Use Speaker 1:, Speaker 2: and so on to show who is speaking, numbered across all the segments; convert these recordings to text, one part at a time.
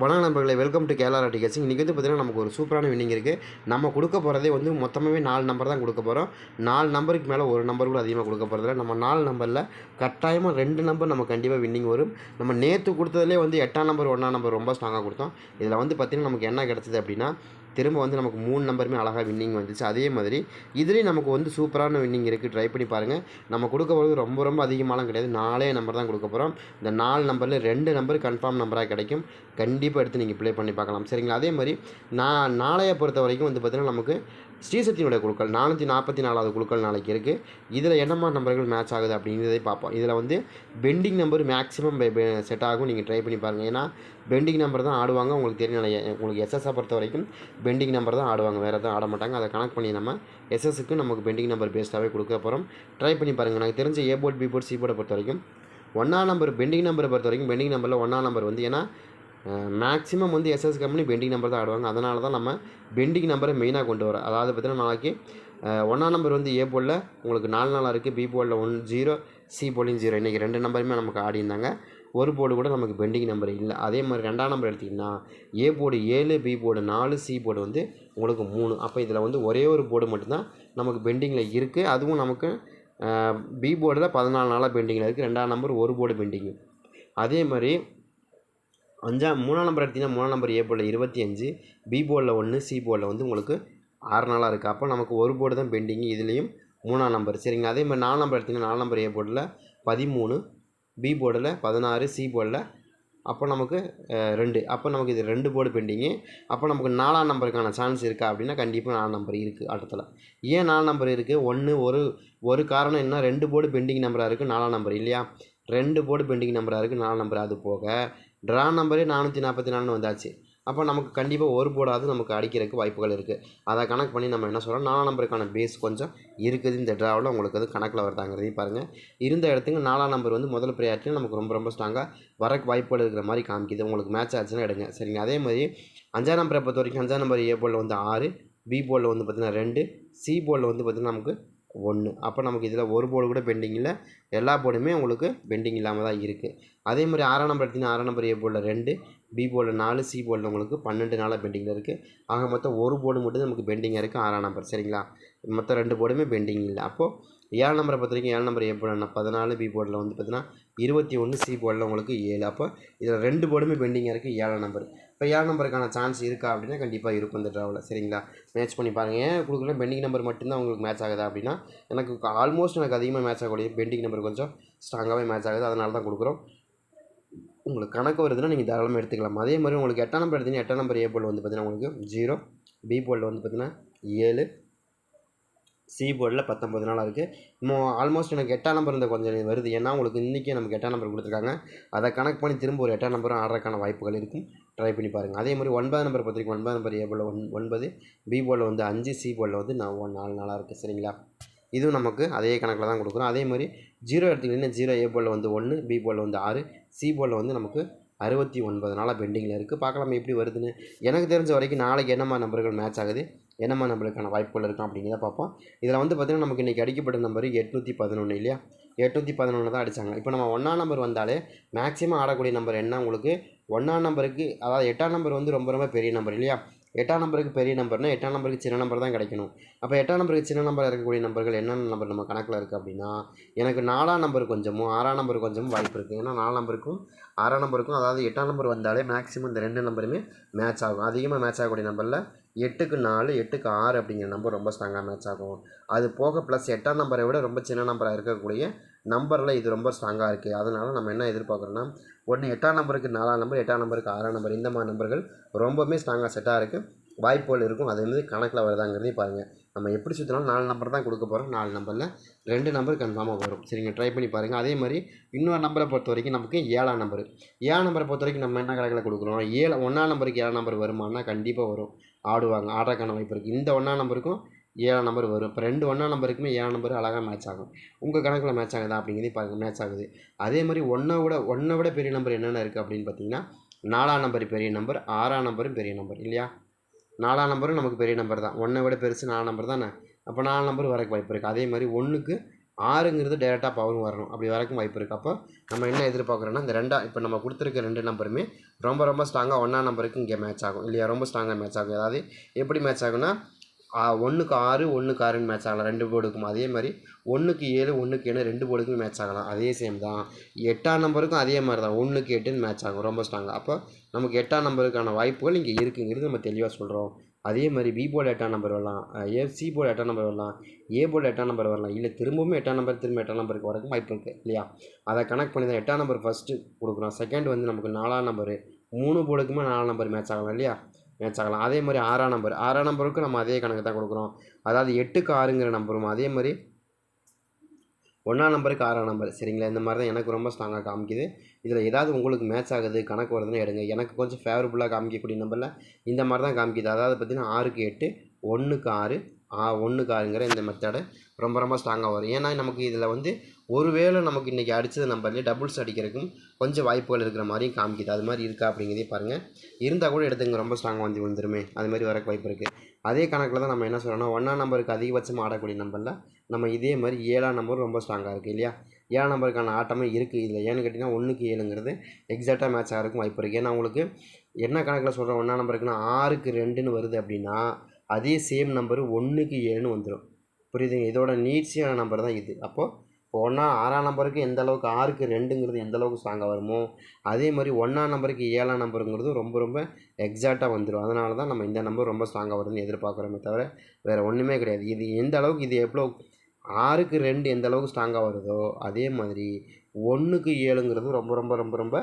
Speaker 1: வணக்கம் நண்பர்களே welcome to Kerala tickets இன்றைக்கி வந்து பார்த்திங்கன்னா நமக்கு ஒரு சூப்பரான வின்னிங் இருக்குது நம்ம கொடுக்க போகிறதே வந்து மொத்தமாகவே நாலு நம்பர் தான் கொடுக்க போகிறோம் நாலு நம்பருக்கு மேலே ஒரு நம்பர் கூட அதிகமாக கொடுக்க போகிறதில்ல நம்ம நாலு நம்பரில் கட்டாயமாக ரெண்டு நம்பர் நம்ம கண்டிப்பாக வின்னிங் வரும். நம்ம நேற்று கொடுத்ததுலேயே வந்து எட்டாம் நம்பர் ஒன்றாம் நம்பர் ரொம்ப ஸ்ட்ராங்காக கொடுத்தோம். இதில் வந்து பார்த்திங்கன்னா நமக்கு என்ன கிடச்சிது அப்படின்னா திரும்ப வந்து நமக்கு மூணு நம்பருமே அழகாக வின்னிங் வந்துச்சு. அதே மாதிரி இதுலேயும் நமக்கு வந்து சூப்பரான வின்னிங் இருக்குது ட்ரை பண்ணி பாருங்கள் நம்ம கொடுக்க போகிறது ரொம்ப ரொம்ப அதிகமாலாம் கிடையாது. நாலே நம்பர் தான் கொடுக்க போகிறோம் இந்த நாலு நம்பரில் ரெண்டு நம்பர் கன்ஃபார்ம் நம்பராக கிடைக்கும். கண்டிப்பாக எடுத்து நீங்கள் ப்ளே பண்ணி பார்க்கலாம். சரிங்களா? அதே மாதிரி நான் நாளையை பொறுத்த வரைக்கும் வந்து பார்த்திங்கன்னா நமக்கு ஸ்ரீசக்தியினுடைய குழுக்கள் நானூற்றி நாற்பத்தி நாலாவது குழுக்கள் நாளைக்கு இருக்குது இதில் என்னமா நம்பர்கள் மேட்ச் ஆகுது அப்படிங்கிறதை பார்ப்போம். இதில் வந்து பெண்டிங் நம்பர் மேக்ஸிமம் செட் ஆகும். நீங்கள் ட்ரை பண்ணி பாருங்கள் ஏன்னா பெண்டிங் நம்பர் தான் ஆடுவாங்க. உங்களுக்கு தெரியும் உங்களுக்கு எஸ்எஸ்ஸை பொறுத்த வரைக்கும் பெண்டிங் நம்பர் தான் ஆடுவாங்க. வேறு எதுவும் ஆட மாட்டாங்க. அதை கனெக்ட் பண்ணி நம்ம எஸ்எஸ்க்கு நமக்கு பெண்டிங் நம்பர் பேஸ்டாகவே கொடுக்க போகிறோம் ட்ரை பண்ணி பாருங்கள் எனக்கு தெரிஞ்ச A board B board C போர்டை பொறுத்த வரைக்கும் ஒன்றா நம்பர் பெண்டிங் நம்பரை பொறுத்த வரைக்கும் பெண்டிங் நம்பரில் ஒன்றா நம்பர் வந்து ஏன்னா மேக்ஸிமம் வந்து எஸ்எஸ் கம்பெனி பெண்டிங் நம்பர் தான் ஆடுவாங்க. அதனால தான் நம்ம பெண்டிங் நம்பரை மெயினாக கொண்டு வரோம். அதாவது பார்த்தீங்கன்னா நாளைக்கு ஒன்றாம் நம்பர் வந்து ஏ போர்டில் உங்களுக்கு நாலு நாளாக இருக்குது பி போலில் ஒன் ஜீரோ சி போர்ட்லையும் ஜீரோ இன்றைக்கி ரெண்டு நம்பருமே நமக்கு ஆடிருந்தாங்க ஒரு போர்டு கூட நமக்கு பெண்டிங் நம்பர் இல்லை. அதே மாதிரி ரெண்டாம் நம்பர் எடுத்திங்கன்னா ஏ போர்டு ஏழு பி போர்டு நாலு சி போர்டு வந்து உங்களுக்கு மூணு. அப்போ இதில் வந்து ஒரே ஒரு போர்டு மட்டும்தான் நமக்கு பெண்டிங்கில் இருக்குது அதுவும் நமக்கு பி போர்டில் பதினாலு நாளாக பெண்டிங்கில் இருக்குது ரெண்டாம் நம்பர் ஒரு போர்டு பெண்டிங்கு அதே மாதிரி அஞ்சாம் மூணாம் நம்பர் எடுத்திங்கன்னா மூணாம் நம்பர் ஏ போர்டில் இருபத்தி அஞ்சு பி போர்டில் ஒன்று சி போர்டில் வந்து உங்களுக்கு ஆறு நாளாக இருக்குது அப்போ நமக்கு ஒரு போர்டு தான் பெண்டிங்கு இதுலேயும் மூணாம் நம்பர் சரிங்க அதே மாதிரி நாலு நம்பர் எடுத்திங்கன்னா நாலு நம்பர் ஏ போர்டில் பதிமூணு பி போர்டில் பதினாறு சி போர்டில் அப்போ நமக்கு ரெண்டு. அப்போ நமக்கு இது ரெண்டு போர்டு பெண்டிங்கு அப்போ நமக்கு நாலாம் நம்பருக்கான சான்ஸ் இருக்கா அப்படின்னா கண்டிப்பாக நாலு நம்பர் இருக்குது ஆட்டத்தில் ஏன் நாலு நம்பர் இருக்குது ஒன்று ஒரு ஒரு காரணம் என்ன? ரெண்டு போர்டு பெண்டிங் நம்பராக இருக்குது நாலாம் நம்பர் இல்லையா? ரெண்டு போர்டு பெண்டிங் நம்பராக இருக்குது நாலு நம்பர் அது போக ட்ரா நம்பரே நானூற்றி நாற்பத்தி நாலுன்னு வந்தாச்சு. அப்போ நமக்கு கண்டிப்பாக ஒரு போர்டாவது நமக்கு அடிக்கிறதுக்கு வாய்ப்புகள் இருக்குது அதை கணக்கு பண்ணி நம்ம என்ன சொல்கிறோம் நாலாம் நம்பருக்கான பேஸ் கொஞ்சம் இருக்குது. இந்த ட்ராவில் உங்களுக்கு அது கணக்கில் வருதாங்கிறதையும் பாருங்கள் இருந்த இடத்துக்கு நாலாம் நம்பர் வந்து முதல் ப்ரையாரிட்டியில் நமக்கு ரொம்ப ரொம்ப ஸ்ட்ராங்காக வரக்கு வாய்ப்புகள் இருக்கிற மாதிரி காமிக்குது. உங்களுக்கு மேட்ச் ஆச்சுன்னா எடுங்க. சரிங்க. அதே மாதிரி அஞ்சாம் நம்பரை பொறுத்த வரைக்கும் அஞ்சாம் நம்பர் ஏ போலில் வந்து ஆறு பி போலில் வந்து பார்த்திங்கன்னா ரெண்டு சி போலில் வந்து பார்த்திங்கன்னா நமக்கு ஒன்று அப்போ நமக்கு இதில் ஒரு போர்டு கூட பெண்டிங் இல்லை. எல்லா போர்டுமே உங்களுக்கு பெண்டிங் இல்லாமல் தான் இருக்குது அதே மாதிரி ஆறாம் நம்பர் எடுத்திங்கன்னா ஆறாம் நம்பர் ஏ போர்டில் ரெண்டு பி போர்டில் நாலு சி போர்டில் உங்களுக்கு பன்னெண்டு நாளாக பெண்டிங்கில் இருக்குது ஆக மொத்தம் ஒரு போர்டு மட்டும் நமக்கு பெண்டிங்காக இருக்குது ஆறாம் நம்பர் சரிங்களா? மொத்தம் ரெண்டு போர்டுமே பெண்டிங் இல்லை. அப்போது ஏழு நம்பரை பொறுத்த வரைக்கும் ஏழு நம்பர் ஏ போர்டில் பதினாலு பி போர்டில் வந்து பார்த்தீங்கன்னா இருபத்தி ஒன்று சி போர்டில் உங்களுக்கு ஏழு. அப்போ இதில் ரெண்டு போர்டுமே பெண்டிங்காக இருக்குது ஏழாம் நம்பர் இப்போ ஏழு நம்பருக்கான சான்ஸ் இருக்கா அப்படின்னா கண்டிப்பாக இருக்கும் இந்த ட்ராவில் சரிங்களா? மேட்ச் பண்ணி பாருங்கள் ஏன் கொடுக்கல? பெண்டிங் நம்பர் மட்டும்தான் உங்களுக்கு மேட்ச் ஆகுதா அப்படின்னா எனக்கு ஆல்மோஸ்ட் எனக்கு அதிகமாக மேட்ச் ஆகக்கூடிய பெண்டிங் நம்பர் கொஞ்சம் ஸ்ட்ராங்காகவே மேட்ச் ஆகுது. அதனால தான் கொடுக்குறோம். உங்களுக்கு கணக்கு வருதுன்னா நீங்கள் தாராளமாக எடுத்துக்கலாம். அதே மாதிரி உங்களுக்கு எட்டாம் நம்பர் எடுத்தீங்கன்னா எட்டாம் நம்பர் ஏ போல் வந்து பார்த்தீங்கன்னா உங்களுக்கு ஜீரோ பி போர்டில் வந்து பார்த்தீங்கன்னா ஏழு சி போர்டில் பத்தொம்பது நாளாக இருக்குது இன்னும் ஆல்மோஸ்ட் எனக்கு எட்டாம் நம்பர் இந்த கொஞ்சம் வருது. ஏன்னா உங்களுக்கு இன்றைக்கி நமக்கு எட்டாம் நம்பர் கொடுத்துருக்காங்க. அதை கணக்கு பண்ணி திரும்ப ஒரு எட்டாம் நம்பரும் ஆடுறதுக்கான வாய்ப்புகள் இருக்கும். ட்ரை பண்ணி பாருங்கள் அதே மாதிரி ஒன்பது நம்பர் பொறுத்த வரைக்கும் ஒன்பது நம்பர் ஏ ஒன் ஒன்பது பி போர்டில் வந்து அஞ்சு சி போர்டில் வந்து நான் ஒன் நாலு நாளாக இருக்குது சரிங்களா? இதுவும் நமக்கு அதே கணக்கில் தான் கொடுக்குறோம். அதே மாதிரி ஜீரோ எடுத்துக்கிட்டிங்கன்னா ஜீரோ ஏ போர்டில் வந்து ஒன்று பி போர்டில் வந்து ஆறு சி போர்டில் வந்து நமக்கு அறுபத்தி ஒன்பது நாளாக பெண்டிங்கில் இருக்குது பார்க்கலாம் எப்படி வருதுன்னு. எனக்கு தெரிஞ்ச வரைக்கும் நாளைக்கு என்னம்மா நம்பர்கள் மேட்ச் ஆகுது? என்னம்மா நம்பருக்கான வாய்ப்புகள் இருக்கும் அப்படிங்கிறத பார்ப்போம். இதில் வந்து பார்த்திங்கன்னா நமக்கு இன்றைக்கி அடிக்கப்பட்ட நம்பர் எட்நூற்றி பதினொன்று இல்லையா? எட்நூற்றி பதினொன்று தான் அடித்தாங்க இப்போ நம்ம ஒன்றாம் நம்பர் வந்தாலே மேக்ஸிமம் ஆடக்கூடிய நம்பர் என்ன உங்களுக்கு? ஒன்றாம் நம்பருக்கு அதாவது எட்டாம் நம்பர் வந்து ரொம்ப ரொம்ப பெரிய நம்பர் இல்லையா? எட்டாம் நம்பருக்கு பெரிய நம்பர்னால் எட்டாம் நம்பருக்கு சின்ன நம்பர் தான் கிடைக்கணும். அப்போ எட்டாம் நம்பருக்கு சின்ன நம்பர் இருக்கக்கூடிய நம்பர்கள் என்னென்ன நம்பர் நம்ம கணக்கில் இருக்குது அப்படின்னா எனக்கு நாலாம் நம்பர் கொஞ்சமும் ஆறாம் நம்பர் கொஞ்சமும் வாய்ப்பு இருக்குது ஏன்னா நாலாம் நம்பருக்கும் ஆறாம் நம்பருக்கும் அதாவது எட்டாம் நம்பர் வந்தாலே மேக்ஸிமம் இந்த ரெண்டு நம்பருமே மேட்ச் ஆகும். அதிகமாக மேட்ச் ஆகக்கூடிய நம்பரில் எட்டுக்கு நாலு எட்டுக்கு ஆறு அப்படிங்கிற நம்பர் ரொம்ப ஸ்ட்ராங்காக மேட்ச் ஆகும். அது போக ப்ளஸ் எட்டாம் நம்பரை விட ரொம்ப சின்ன நம்பராக இருக்கக்கூடிய நம்பரில் இது ரொம்ப ஸ்ட்ராங்காக இருக்குது அதனால் நம்ம என்ன எதிர்பார்க்குறோன்னா ஒன்று எட்டாம் நம்பருக்கு நாலாம் நம்பர் எட்டாம் நம்பருக்கு ஆறாம் நம்பர் இந்த மாதிரி நம்பர்கள் ரொம்பவுமே ஸ்ட்ராங்காக செட்டாக இருக்குது வாய்ப்புகள் இருக்கும். அதே மாதிரி கணக்கில் வருதாங்கிறதையும் பாருங்கள் நம்ம எப்படி சுற்றினாலும் நாலு நம்பர் தான் கொடுக்க போகிறோம் நாலு நம்பரில் ரெண்டு நம்பர் கன்ஃபார்மாக வரும். சரிங்க ட்ரை பண்ணி பாருங்கள் அதே மாதிரி இன்னொரு நம்பரை பொறுத்த வரைக்கும் நமக்கு ஏழாம் நம்பர் ஏழாம் நம்பரை பொறுத்த வரைக்கும் நம்ம என்ன கணக்கில் கொடுக்குறோம்? ஏழு ஒன்றாம் நம்பருக்கு ஏழாம் நம்பர் வருமானா கண்டிப்பாக வரும். ஆடுவாங்க ஆடுறதுக்கான வாய்ப்பு இருக்குது இந்த ஒன்றாம் நம்பருக்கும் ஏழாம் நம்பர் வரும். இப்போ ரெண்டு ஒன்றா நம்பருக்குமே ஏழாம் நம்பர் அழகாக மேட்ச் ஆகும். உங்கள் கணக்கில் மேட்ச் ஆகுதா அப்படிங்கிறதையும் பாருங்கள் மேட்ச் ஆகுது. அதே மாதிரி ஒன்றை விட ஒன்றை விட பெரிய நம்பர் என்னென்ன இருக்குது அப்படின்னு பார்த்தீங்கன்னா நாலாம் நம்பர் பெரிய நம்பர் ஆறாம் நம்பரும் பெரிய நம்பர் இல்லையா? நாலாம் நம்பரும் நமக்கு பெரிய நம்பர் தான். ஒன்றை விட பெருசு நாலாம் நம்பர் தானே? அப்போ நாலு நம்பர் வரக்கு வாய்ப்பு இருக்குது அதே மாதிரி ஒன்றுக்கு ஆறுங்கிறது டேரெக்டாக பவரும் வரணும். அப்படி வரைக்கும் வாய்ப்பு இருக்குது அப்போ நம்ம என்ன எதிர்பார்க்குறோன்னா இந்த ரெண்டா இப்போ நம்ம கொடுத்துருக்க ரெண்டு நம்பருமே ரொம்ப ரொம்ப ஸ்ட்ராங்காக ஒன்றா நம்பருக்கு இங்கே மேட்ச் ஆகும். இல்லையா? ரொம்ப ஸ்ட்ராங்காக மேட்ச் ஆகும். அதாவது எப்படி மேட்ச் ஆகும்னா ஒன்றுக்கு ஆறு ஒன்றுக்கு ஆறுன்னு மேட்ச் ஆகலாம். ரெண்டு போர்டுக்கும் அதே மாதிரி ஒன்றுக்கு ஏழு ஒன்றுக்கு ஏழு ரெண்டு போர்டுக்கும் மேட்ச் ஆகலாம். அதே சேம் தான். எட்டாம் நம்பருக்கும் அதே மாதிரி தான். ஒன்றுக்கு எட்டுன்னு மேட்ச் ஆகும். ரொம்ப ஸ்ட்ராங்காக அப்போ நமக்கு எட்டாம் நம்பருக்கான வாய்ப்புகள் இங்கே இருக்குங்கிறது நம்ம தெளிவாக சொல்கிறோம் அதே மாதிரி பி போர்டு எட்டாம் நம்பர் வரலாம். ஏ சி போர்டு எட்டாம் நம்பர் வரலாம். ஏ போர்டு எட்டாம் நம்பர் வரலாம். இல்லை திரும்பவும் எட்டாம் நம்பர் திரும்ப எட்டாம் நம்பருக்கு வரக்கும் வாய்ப்பு இருக்குது இல்லையா? அதை கனெக்ட் பண்ணி தான் எட்டாம் நம்பர் ஃபஸ்ட்டு கொடுக்குறோம். செகண்ட் வந்து நமக்கு நாலாம் நம்பரு மூணு போர்டுக்குமே நாலாம் நம்பர் மேட்ச் ஆகலாம் இல்லையா? மேட்ச் ஆகலாம். அதே மாதிரி ஆறாம் நம்பர் ஆறாம் நம்பருக்கும் நம்ம அதே கணக்கு தான் கொடுக்குறோம். அதாவது எட்டுக்கு ஆறுங்கிற நம்பரும் அதே மாதிரி ஒன்றாம் நம்பருக்கு ஆறாம் நம்பர். சரிங்களா? இந்த மாதிரி தான் எனக்கு ரொம்ப ஸ்ட்ராங்காக காமிக்குது. இதில் ஏதாவது உங்களுக்கு மேட்ச் ஆகுது கணக்கு வருதுன்னு எடுங்க. எனக்கு கொஞ்சம் ஃபேவரபுளாக காமிக்கக்கூடிய நம்பரில் இந்த மாதிரி தான் காமிக்குது. அதாவது பார்த்திங்கன்னா ஆறுக்கு எட்டு ஒன்றுக்கு ஆறு ஆ ஒன்றுக்கு ஆறுங்கிற இந்த மெத்தடை ரொம்ப ரொம்ப ஸ்ட்ராங்காக வரும். ஏன்னா நமக்கு இதில் வந்து ஒருவேளை நமக்கு இன்றைக்கி அடித்தது நம்பர்லேயே டபுள்ஸ் அடிக்கிறதுக்கும் கொஞ்சம் வாய்ப்புகள் இருக்கிற மாதிரியும் காமிக்குது. அது மாதிரி இருக்கா அப்படிங்கிறதே பாருங்கள் இருந்தால் கூட எடுத்துங்க. ரொம்ப ஸ்ட்ராங்காக வந்து விழுந்துருமே. அது மாதிரி வரக்கு வாய்ப்பு இருக்குது அதே கணக்கில் தான் நம்ம என்ன சொல்கிறோம்னா ஒன்றாம் நம்பருக்கு அதிகபட்சமாக ஆடக்கூடிய நம்பரில் நம்ம இதே மாதிரி ஏழாம் நம்பர் ரொம்ப ஸ்ட்ராங்காக இருக்குது இல்லையா? ஏழாம் நம்பருக்கான ஆட்டமே இருக்குது இதில் ஏன்னு கேட்டிங்கன்னா ஒன்றுக்கு ஏழுங்கிறது எக்ஸாக்டாக மேட்ச் ஆகிறதுக்கும் வாய்ப்பு இருக்குது ஏன்னா உங்களுக்கு என்ன கணக்கில் சொல்கிறோம் ஒன்றாம் நம்பருக்குன்னா ஆறுக்கு ரெண்டுன்னு வருது அப்படின்னா அதே சேம் நம்பரு ஒன்றுக்கு ஏழுன்னு வந்துடும் புரியுதுங்க? இதோட நீட்சியான நம்பர் தான் இது. அப்போது இப்போ ஒன்றா ஆறாம் நம்பருக்கு எந்த அளவுக்கு ஆறுக்கு ரெண்டுங்கிறது எந்த அளவுக்கு ஸ்ட்ராங்காக வருமோ அதே மாதிரி ஒன்றாம் நம்பருக்கு ஏழாம் நம்பருங்கிறது ரொம்ப ரொம்ப எக்ஸாக்டாக வந்துடும் அதனால தான் நம்ம இந்த நம்பர் ரொம்ப ஸ்ட்ராங்காக வருதுன்னு எதிர்பார்க்குறோமே தவிர வேறு ஒன்றுமே கிடையாது. இது எந்த அளவுக்கு இது எவ்வளோ ஆறுக்கு ரெண்டு எந்த அளவுக்கு ஸ்ட்ராங்காக வருதோ அதே மாதிரி ஒன்றுக்கு ஏழுங்கிறது ரொம்ப ரொம்ப ரொம்ப ரொம்ப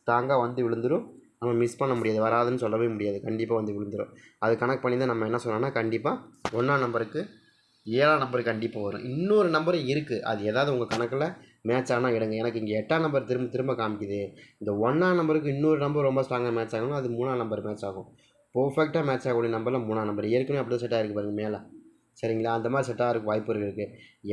Speaker 1: ஸ்ட்ராங்காக வந்து விழுந்துடும் நம்ம மிஸ் பண்ண முடியாது வராதுன்னு சொல்லவே முடியாது. கண்டிப்பாக வந்து விழுந்துடும் அது கணக்கு பண்ணி தான் நம்ம என்ன சொல்லணும்னா கண்டிப்பாக ஒன்றாம் நம்பருக்கு ஏழாம் நம்பர் கண்டிப்பாக வரும். இன்னொரு நம்பர் இருக்குது அது ஏதாவது உங்கள் கணக்கில் மேட்ச் ஆனால் எடுங்க. எனக்கு இங்கே எட்டாம் நம்பர் திரும்ப திரும்ப காமிக்குது. இந்த ஒன்றாம் நம்பருக்கு இன்னொரு நம்பர் ரொம்ப ஸ்ட்ராங்காக மேட்ச் ஆகணும் அது மூணாம் நம்பர் மேட்ச் ஆகும். பர்ஃபெக்டாக மேட்ச் ஆகக்கூடிய நம்பரில் மூணாம் நம்பர் ஏற்கனவே அப்படி செட் ஆகிருக்கு பாருங்கள் மேலே. சரிங்களா? அந்த மாதிரி செட் ஆகிறதுக்கு வாய்ப்பு இருக்குது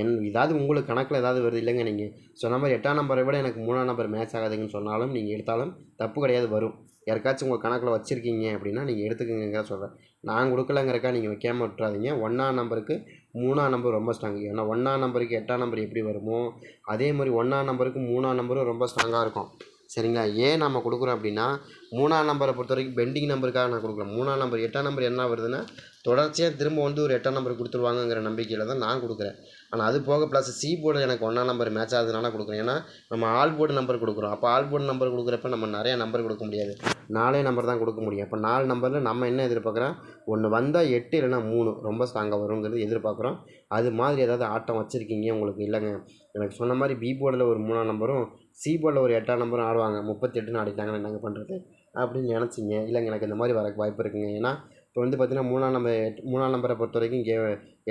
Speaker 1: என் ஏதாவது உங்களுக்கு கணக்கில் ஏதாவது வருது இல்லைங்க நீங்கள் சொன்ன மாதிரி எட்டாம் நம்பரை விட எனக்கு மூணாம் நம்பர் மேட்ச் ஆகாதுங்கன்னு சொன்னாலும் நீங்கள் எடுத்தாலும் தப்பு கிடையாது வரும். யாருக்காச்சும் உங்கள் கணக்கில் வச்சுருக்கீங்க அப்படின்னா நீங்கள் எடுத்துக்கங்க சொல்கிறேன் நான் கொடுக்கலங்கிறக்கா நீங்கள் வைக்காமல் விட்டுறாதீங்க. ஒன்றாம் நம்பருக்கு மூணாம் நம்பர் ரொம்ப ஸ்ட்ராங் ஏன்னா ஒன்றாம் நம்பருக்கு எட்டாம் நம்பர் எப்படி வருமோ அதே மாதிரி ஒன்றாம் நம்பருக்கு மூணாம் நம்பரும் ரொம்ப ஸ்ட்ராங்காக இருக்கும். சரிங்களா? ஏன் நம்ம கொடுக்குறோம் அப்படின்னா மூணாம் நம்பரை பொறுத்த வரைக்கும் பெண்டிங் நம்பருக்காக நான் கொடுக்குறேன் மூணாம் நம்பர் எட்டாம் நம்பர் என்ன வருதுன்னா தொடர்ச்சியாக திரும்ப வந்து ஒரு எட்டாம் நம்பர் கொடுத்துருவாங்கங்கிற நம்பிக்கையில் தான் நான் கொடுக்குறேன். ஆனால் அது போக ப்ளஸ் சி போர்டு எனக்கு ஒன்றாம் நம்பர் மேட்ச் ஆகுதுனால கொடுக்குறேன். ஏன்னா நம்ம ஆல் போர்டு நம்பர் கொடுக்குறோம். அப்போ ஆல் போர்டு நம்பர் கொடுக்குறப்ப நம்ம நிறையா நம்பர் கொடுக்க முடியாது. நாலே நம்பர் தான் கொடுக்க முடியும். அப்போ நாலு நம்பரில் நம்ம என்ன எதிர்பார்க்குறோம்? ஒன்று வந்தால் எட்டு இல்லைனா மூணு. ரொம்ப ஸ்ட்ராங்காக வருங்கிறது எதிர்பார்க்குறோம். அது மாதிரி ஏதாவது ஆட்டம் வச்சுருக்கீங்க? உங்களுக்கு இல்லைங்க. எனக்கு சொன்ன மாதிரி பி போர்டில் ஒரு மூணாம் நம்பரும் சி போர்டில் ஒரு எட்டாம் நம்பரும் ஆடுவாங்க. முப்பத்தெட்டுன்னு ஆடிட்டாங்கன்னா என்னங்க பண்ணுறது அப்படின்னு நினச்சிங்க. இல்லைங்க எனக்கு இந்த மாதிரி வரக்கு வாய்ப்பு இருக்குங்க. ஏன்னா இப்போ வந்து பார்த்தீங்கன்னா மூணாம் நம்பர் எட் மூணாம் நம்பரை பொறுத்த வரைக்கும் இங்கே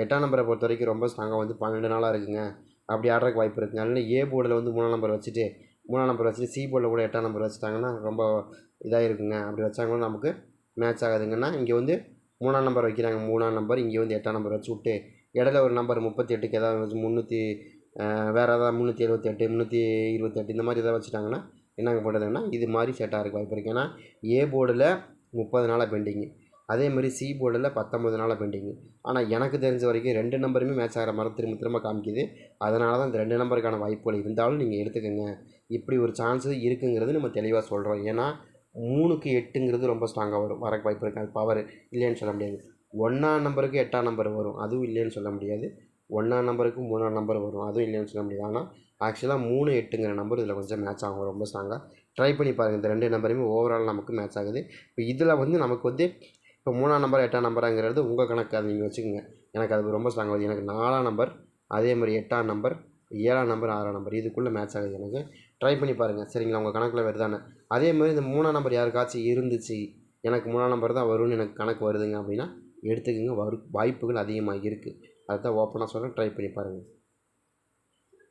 Speaker 1: எட்டாம் நம்பரை பொறுத்த வரைக்கும் ரொம்ப ஸ்ட்ராங்காக வந்து பன்னெண்டு நாளாக இருக்குங்க. அப்படி ஆடுறதுக்கு வாய்ப்பு இருக்குங்க அதனால் ஏ போர்டில் வந்து மூணாம் நம்பர் வச்சுட்டு மூணாம் நம்பர் வச்சுட்டு சி போர்டில் கூட எட்டாம் நம்பர் வச்சுட்டாங்கன்னா ரொம்ப இதாக இருக்குங்க. அப்படி வச்சாங்கன்னா நமக்கு மேட்ச் ஆகாதுங்கன்னா இங்கே வந்து மூணாம் நம்பர் வைக்கிறாங்க. மூணாம் நம்பர் இங்கே வந்து எட்டாம் நம்பர் வச்சு விட்டு இடையில ஒரு நம்பர் முப்பத்தி எட்டுக்கு ஏதாவது முந்நூற்றி வேறு ஏதாவது முந்நூற்றி எழுபத்தெட்டு முந்நூற்றி இருபத்தெட்டு இந்த மாதிரி எதாவது வச்சுட்டாங்கன்னா என்னங்க பண்ணுறதுன்னா இது மாதிரி செட் ஆகிறதுக்கு வாய்ப்பு இருக்குது ஏன்னா ஏ போர்டில் முப்பது நாளாக பெண்டிங்கு அதே மாதிரி சி போர்டில் பத்தொம்பது நாளாக பெண்டிங்கு. ஆனால் எனக்கு தெரிஞ்ச வரைக்கும் ரெண்டு நம்பருமே மேட்ச் ஆகிற மாதிரி திரும்ப திரும்ப காமிக்குது. அதனால தான் இந்த ரெண்டு நம்பருக்கான வாய்ப்புகள் இருந்தாலும் நீங்கள் எடுத்துக்கோங்க. இப்படி ஒரு சான்ஸு இருக்குங்கிறது நம்ம தெளிவாக சொல்கிறோம் ஏன்னா மூணுக்கு எட்டுங்கிறது ரொம்ப ஸ்ட்ராங்காக வரும். வரக்கு வாய்ப்பு இருக்காது. பவர் இல்லைன்னு சொல்ல முடியாது. ஒன்றாம் நம்பருக்கு எட்டாம் நம்பர் வரும். அதுவும் இல்லைன்னு சொல்ல முடியாது. ஒன்றாம் நம்பருக்கு மூணாம் நம்பர் வரும். அதுவும் இல்லைன்னு சொல்ல முடியாது. ஆனால் ஆக்சுவலாக மூணு எட்டுங்கிற நம்பர் இதில் கொஞ்சம் மேட்ச் ஆகும். ரொம்ப ஸ்ட்ராங்காக ட்ரை பண்ணி பாருங்கள் இந்த ரெண்டு நம்பருமே ஓவரால் நமக்கு மேட்ச் ஆகுது. இப்போ இதில் வந்து நமக்கு வந்து இப்போ மூணாம் நம்பர் எட்டாம் நம்பருங்கிறது உங்கள் கணக்கு. அது நீங்கள் வச்சுக்கோங்க. எனக்கு அது ரொம்ப ஸ்ட்ராங் ஆகுது. எனக்கு நாலாம் நம்பர் அதே மாதிரி எட்டாம் நம்பர் ஏழாம் நம்பர் ஆறாம் நம்பர் இதுக்குள்ளே மேட்ச் ஆகுது எனக்கு. ட்ரை பண்ணி பாருங்கள் சரிங்களா? உங்கள் கணக்கில் வருதானே அதே மாதிரி இந்த மூணாம் நம்பர் யாருக்காச்சும் இருந்துச்சு எனக்கு மூணாம் நம்பர் தான் வரும்னு எனக்கு கணக்கு வருதுங்க அப்படின்னா எடுத்துக்கோங்க. வரு வாய்ப்புகள் அதிகமாக இருக்குது அதுதான் ஓப்பனாக சொல்கிறேன் ட்ரை பண்ணி பாருங்கள்